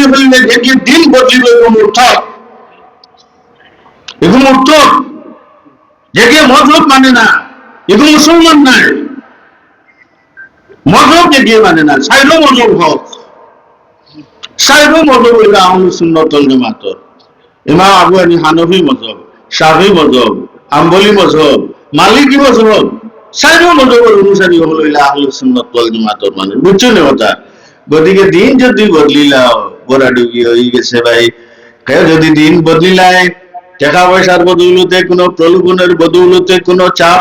বদলি হইলে দেখি দিন বদলিব এবং উঠক এগুলো উঠক যে মজহব মানে না এগুলো মুসলমান নাই। মজহব যে মানে না সাইডও মজহব হোক। সাইডও মজহব হইলে আহমদ সুন্নতল জামাতর আবু হানি হানফি মজহব আম্বলি মজহব মালিকি মজহব সাইডও মজহবের অনুসারী হল হইলে আহমদ জামাতর মানে। বুঝছ না কথা? গতিকে দিন যদি বদলিলাও গোড়া ডুবি হয়ে গেছে ভাই? কেউ যদি দিন বদলিলায় টাকা পয়সার বদৌলতে, কোনো প্রলোভনের বদৌলতে, কোনো চাপ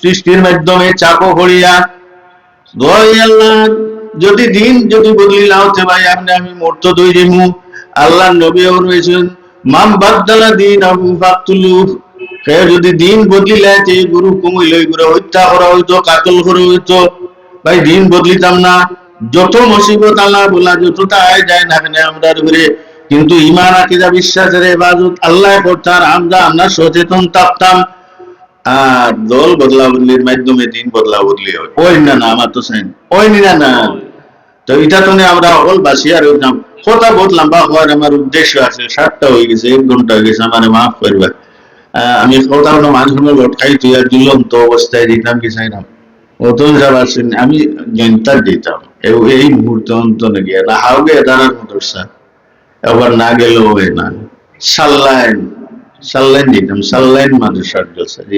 সৃষ্টির মাধ্যমে চাপও করিয়া যদি দিন যদি বদলি না হতে ভাই, আপনি আমি মর্ত দই দিমু আল্লাহ নবী রয়েছেন। মাম বাদদালা দিন আবু ফাতুলু সে যদি দিন বদলি লাইতে গুরু কমিল গুরু হত্যা করা হইতো, কাতল করা হইতো, ভাই দিন বদলিতাম না। যত মুসিবত আল্লাহ বলা যতটা আয় যায় না কেন আমরা ঘুরে, কিন্তু ইমান আকিদা বিশ্বাসের এবাদত আল্লাহ করতাম আমরা আমরা সচেতন থাকতাম আর দল বদলা বদলির মাধ্যমে, দিন বদলা বদলি হয়। ওই না না, আমার তো সাইন। ওই না না। তো এটা তো আমরা অকল বাসি আর উঠলাম। কথা বহুত লম্বা হওয়ার আমার উদ্দেশ্য আছে, সাতটা হয়ে গেছে, এক ঘণ্টা হয়ে গেছে, আমার মাফ করবে আমি কথা মানুষ লটকাই তুই আর ঝুলন্ত অবস্থায় দিতাম কি চাইলাম ও যারা আছেন, আমি জ্ঞানটা দিতাম। এই মুহূর্তে অন্তনে গিয়ে না হাওগে দাঁড়ার স্যার এবার না গেলেও হয় না। সাল্লাইন সাল্লাইন দিতাম সাল্লাইন মাদ্রাসার জলসা জি